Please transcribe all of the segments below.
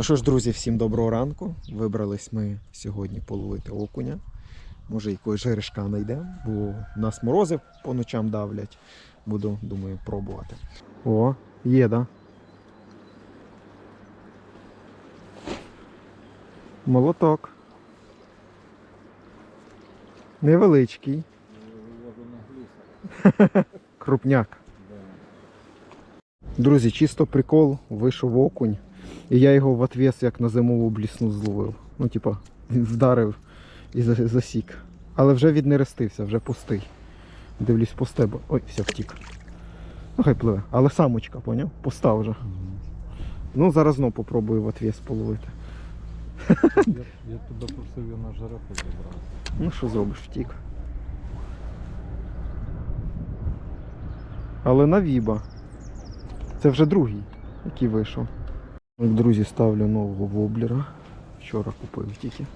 Ну що ж, друзі, всім доброго ранку. Вибрались ми сьогодні половити окуня. Може, якогось жерешка знайдемо, бо нас морози по ночам давлять. Буду, думаю, пробувати. О, є, да? Молоток. Невеличкий. Крупняк. Друзі, чисто прикол, вийшов окунь. І я його в отвес як на зимову блісну зловив. Ну, типа, він вдарив і засік. Але вже віднерестився, вже пустий. Дивлюсь, пусте, бо. Ой, все, втік. Ну хай пливе. Але самочка, поняв? Пуста вже. Ну, зараз знов попробую в отвес половити. Я, я тебе просив його на жареху забрати. Ну що зробиш, втік. Але на віба. Це вже другий, який вийшов. Друзі, ставлю нового воблера. Вчора купив тільки.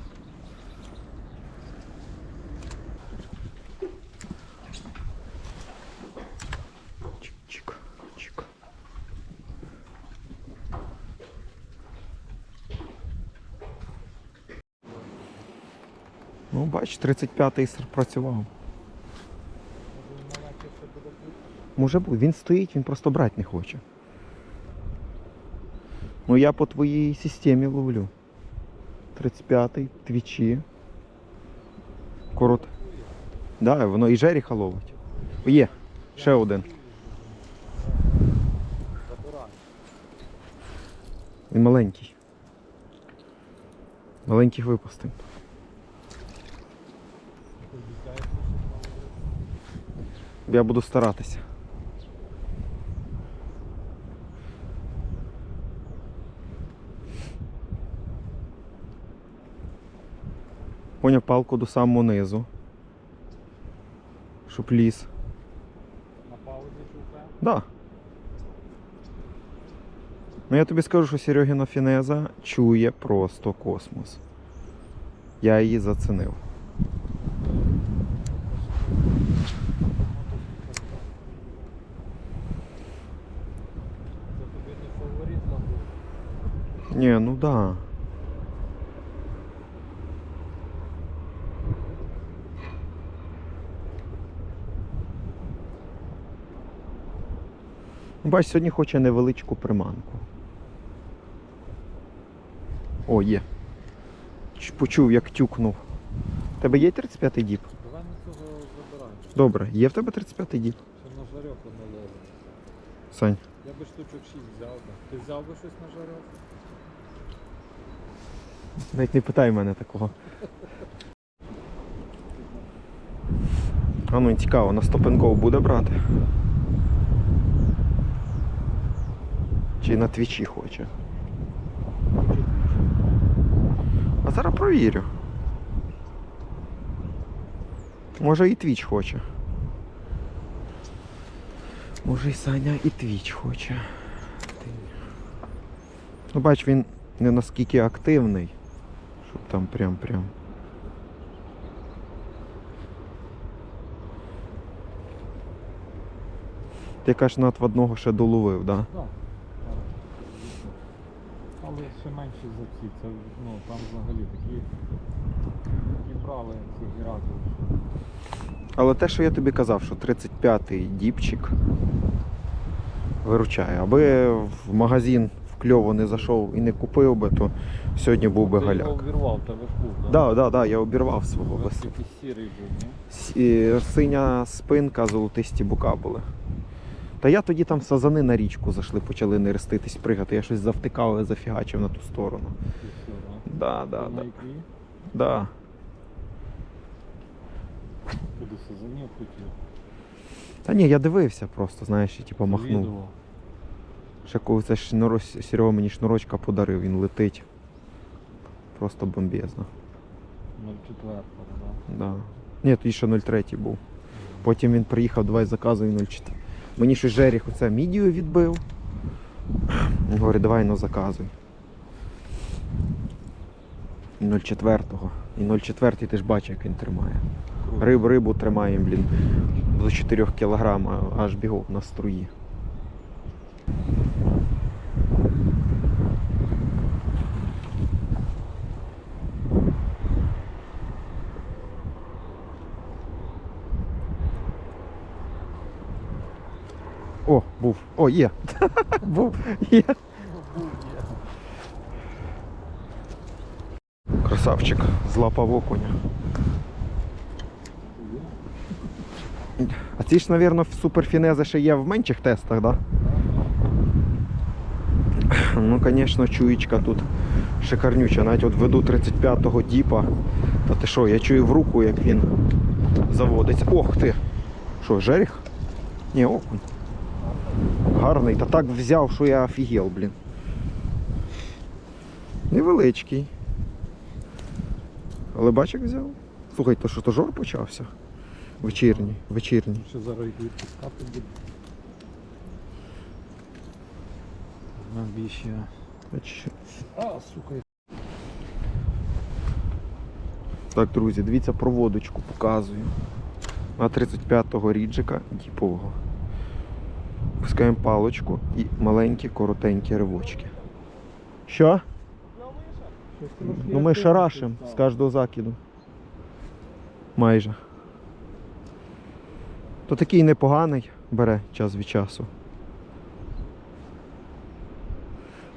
Ну, бач, 35-й працював. Може бути, він стоїть, він просто брати не хоче. Ну я по твоїй системі ловлю. 35-й, твічі. Корот. Да, воно і жеріха ловить. Є, ще один. Він маленький. Маленьких випустим. Я буду старатися. Поняв палку до самого низу. Щоб ліз. На паузі чув Да. Ну я тобі скажу, що Серегіна Фінеза чує просто космос. Я її зацінив. Це тобі не фаворит ловив. Ні, ну да. Бач, сьогодні хоче невеличку приманку. О, є. Почув, як тюкнув. Тебе є 35-й діп? Давай на цього забирай. Добре, є в тебе 35-й діп? Ще на жареху не ловив. Сань. Я би штучок 6 взяв би. Ти взяв би щось на жареху? Навіть не питай мене такого. А ну цікаво, на стопенков буде брати? Чи на твічі хоче? А зараз провірю. Може і твіч хоче. Може і Саня і твіч хоче. Ну бач, він не наскільки активний, щоб там прям-прям. Ти кажеш, на одного ще доловив, да? Але ще менші за ці. Це, ну, там взагалі такі, такі брали ці гірази. Але те, що я тобі казав, що 35-й діпчик виручає. Аби в магазин в кльово не зайшов і не купив би, то сьогодні був би Ти його галяк. обірвав, ж був, так? Так, так, так, я обірвав свого без. Сірий був, ні? Синя спинка, золотисті бока були. Та я тоді там сазани на річку зайшли, почали нереститись, пригати. Я щось завтикав і зафігачив на ту сторону. Да? Да, да, да. да. Куди сазанів хотів? Та ні, я дивився просто, знаєш, і типу махнув. Завідував. Ще коли це шнуро... Серега мені шнурочка подарив, він летить. Просто бомбезно. 04, так? Да. Ні, тоді ще 03 був. Потім він приїхав, давай заказуй 04. Мені щось Жеріх оце мідію відбив. Він говорить, давай ну заказуй. І 04-го. І 04 ти ж бачиш, як він тримає. Риб, Рибу, тримаємо, блін, до 4 кг аж бігов на струї. О, був. О, є. був. Є. Красавчик, злапав окуня. А ці ж, мабуть, суперфінези ще є в менших тестах, так? Да? Ну, звісно, чуєчка тут шикарнюча. Навіть от веду 35-го діпа. Та ти що, я чую в руку, як він заводиться. Ох ти! Що, жеріх? Ні, окунь. Гарний. Та так взяв, що я офігел, блін. Невеличкий. Але бач, як взяв. Слухай, то що то жор почався? Вечірній, вечірній. Ще зараз їх відпускати буде. Навіщо? А, сука, Так, друзі, дивіться проводочку, показую. На 35-го ріджика діпового. Пускаємо палочку і маленькі коротенькі ривочки. Що? Ну ми шарашимо з кожного закиду. Майже. То такий непоганий бере час від часу.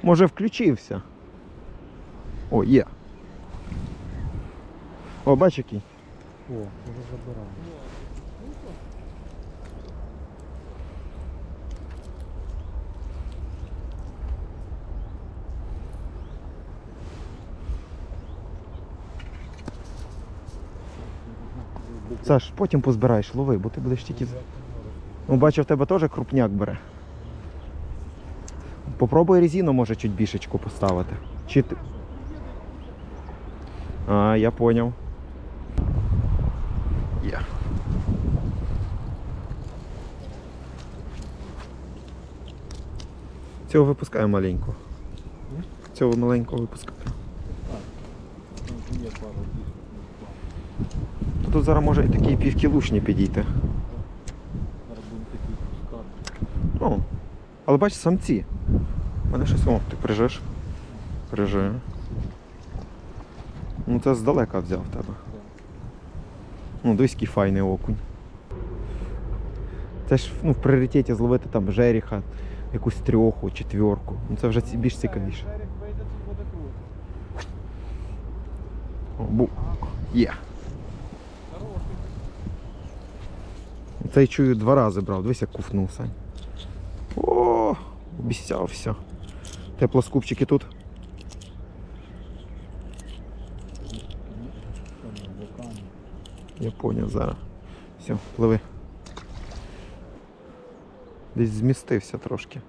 Може включився. О, є. О, бач який. О, вже забираю. Саш, потім позбираєш, лови, бо ти будеш тільки. Ну, бачу, в тебе теж крупняк бере. Попробуй резину, може, чуть бішечку поставити. Чи ти. А, я поняв. Є. Цього випускаю маленько. Цього маленького випускаю. Там є дійсно. То тут зараз може і такий півкілушні підійти. Пускати. Ну, але бачиш, самці. У мене щось. О, ти прижиш. Прижи. Ну це здалека взяв тебе. Ну, який файний окунь. Це ж ну, в пріоритеті зловити там жеріха, якусь трьоху, четвірку. Ну це вже більш цікавіше. О, бу. Є. Цей чую два рази брав. Дивись, як куфнув Сань. О, обіцявся. Теплоскупчики тут. Я поняв зараз. Все, пливи. Десь змістився трошки.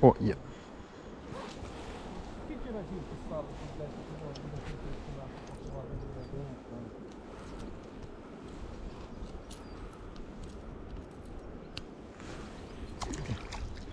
О, є. Скільки разів писали, що не можна працювати?